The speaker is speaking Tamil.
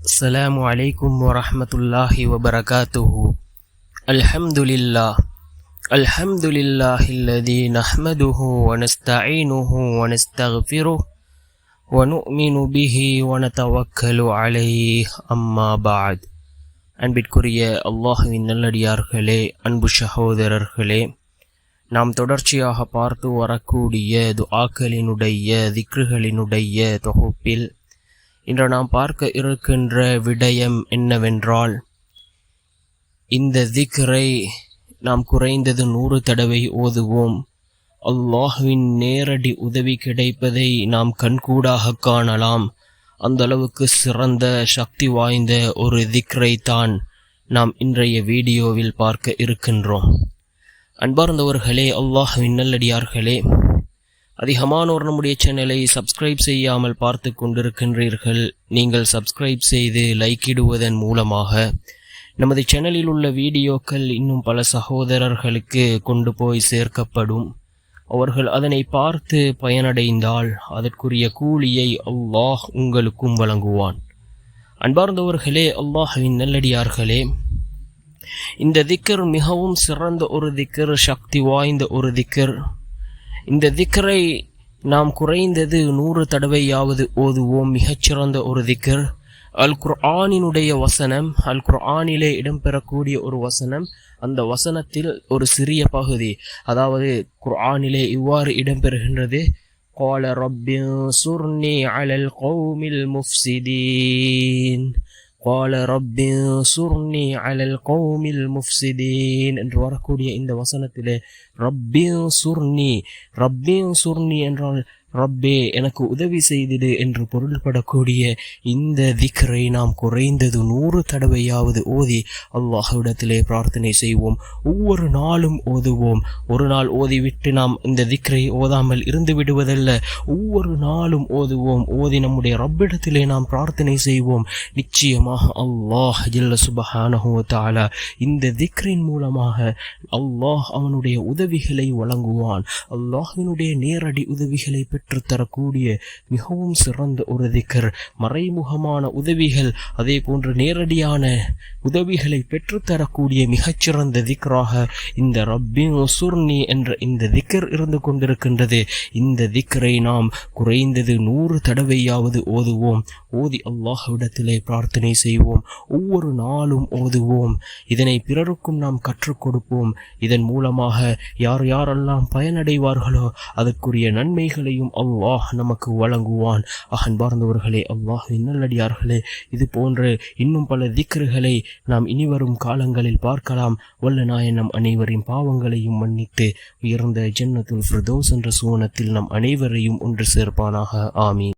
السلام عليكم ورحمة الله وبركاته الحمد لله الحمد لله الذي نحمده ونستعينه ونستغفره ونؤمن به ونتوكل عليه أما بعد அன்பிற்குரிய அல்லாஹுவின் நல்லடியார்களே அன்பு சகோதரர்களே நாம் தொடர்ச்சியாக பார்த்து வரக்கூடிய துஆக்களினுடைய திக்ருகளினுடைய தொகுப்பில் இன்று நாம் பார்க்க இருக்கின்ற விடயம் என்னவென்றால் இந்த திக்ரை நாம் குறைந்தது நூறு தடவை ஓதுவோம். அல்லாஹுவின் நேரடி உதவி கிடைப்பதை நாம் கண்கூடாக காணலாம். அந்த அளவுக்கு சிறந்த சக்தி வாய்ந்த ஒரு திக்ரை தான் நாம் இன்றைய வீடியோவில் பார்க்க இருக்கின்றோம். அன்பார்ந்தவர்களே அல்லாஹுவின் நல்லடியார்களே அதிகமானோர் நம்முடைய சேனலை சப்ஸ்கிரைப் செய்யாமல் பார்த்து கொண்டிருக்கின்றீர்கள். நீங்கள் சப்ஸ்கிரைப் செய்து லைக்கிடுவதன் மூலமாக நமது சேனலில் உள்ள வீடியோக்கள் இன்னும் பல சகோதரர்களுக்கு கொண்டு போய் சேர்க்கப்படும். அவர்கள் அதனை பார்த்து பயனடைந்தால் அதற்குரிய கூலியை அல்லாஹ் உங்களுக்கும் வழங்குவான். அன்பார்ந்தவர்களே அல்லாஹுவின் நல்லடியார்களே இந்த திக்கர் மிகவும் சிறந்த ஒரு திக்கர் சக்தி வாய்ந்த ஒரு திக்கர். இந்த திக்கரை நாம் குறைந்தது நூறு தடவையாவது ஓதுவோம் மிகச்சிறந்த ஒரு திக்கர். அல் குர்ஆனினுடைய வசனம் அல் குர்ஆனிலே இடம்பெறக்கூடிய ஒரு வசனம் அந்த வசனத்தில் ஒரு சிறிய பகுதி. அதாவது குர்ஆனிலே இவ்வாறு இடம்பெறுகின்றது. கோல ரொப்பின் சுர்னி அலல் கோமில் முஃப்சிதீன். قال رب انصرني على القوم المفسدين என்று வரக்கூடிய இந்த வசனத்திலே ரப்பி சுர்னி ரப்பி சுர்னி என்றால் ரப்பே எனக்கு உதவி செய்திடு என்று பொருள்படக்கூடிய இந்த திக்கரை நாம் குறைந்தது நூறு தடவையாவது ஓதி அல்லாஹுடத்திலே பிரார்த்தனை செய்வோம். ஒவ்வொரு நாளும் ஓதுவோம். ஒரு நாள் ஓதிவிட்டு நாம் இந்த திக்கரை ஓதாமல் இருந்து விடுவதல்ல. ஒவ்வொரு நாளும் ஓதுவோம். ஓதி நம்முடைய ரப்பிடத்திலே நாம் பிரார்த்தனை செய்வோம். நிச்சயமாக அல்லாஹ் ஜில்ல சுபஹானஹு தாலா இந்த திக்ரின் மூலமாக அல்லாஹ் அவனுடைய உதவிகளை வழங்குவான். அல்லாஹினுடைய நேரடி உதவிகளை பெற்றுத்தரக்கூடிய மிகவும் சிறந்த ஒரு திக்கர் மறைமுகமான உதவிகள் அதே போன்று நேரடியான உதவிகளை பெற்றுத்தரக்கூடிய மிகச்சிறந்த திக்கராக இந்த ரப்பின் ஒசூர்னி என்ற இந்த திக்கர் இருந்து கொண்டிருக்கின்றது. இந்த திக்கரை நாம் குறைந்தது நூறு தடவையாவது ஓதுவோம். ஓதி அல்லாஹ்விடத்திலே பிரார்த்தனை செய்வோம். ஒவ்வொரு நாளும் ஓதுவோம். இதனை பிறருக்கும் நாம் கற்றுக் கொடுப்போம். இதன் மூலமாக யார் யாரெல்லாம் பயனடைவார்களோ அதற்குரிய நன்மைகளையும் அல்லாஹ் நமக்கு வழங்குவான். அகன்பார்ந்தவர்களே அல்லாஹ் நல்லடியார்களே இது போன்று இன்னும் பல திக்ருகளை நாம் இனிவரும் காலங்களில் பார்க்கலாம். வல்ல நாயன் நம் அனைவரின் பாவங்களையும் மன்னித்து உயர்ந்த ஜன்னத்துல் ஃபிர்தோஸ் என்ற சுவனத்தில் நம் அனைவரையும் ஒன்று சேர்ப்பானாக. ஆமீன்.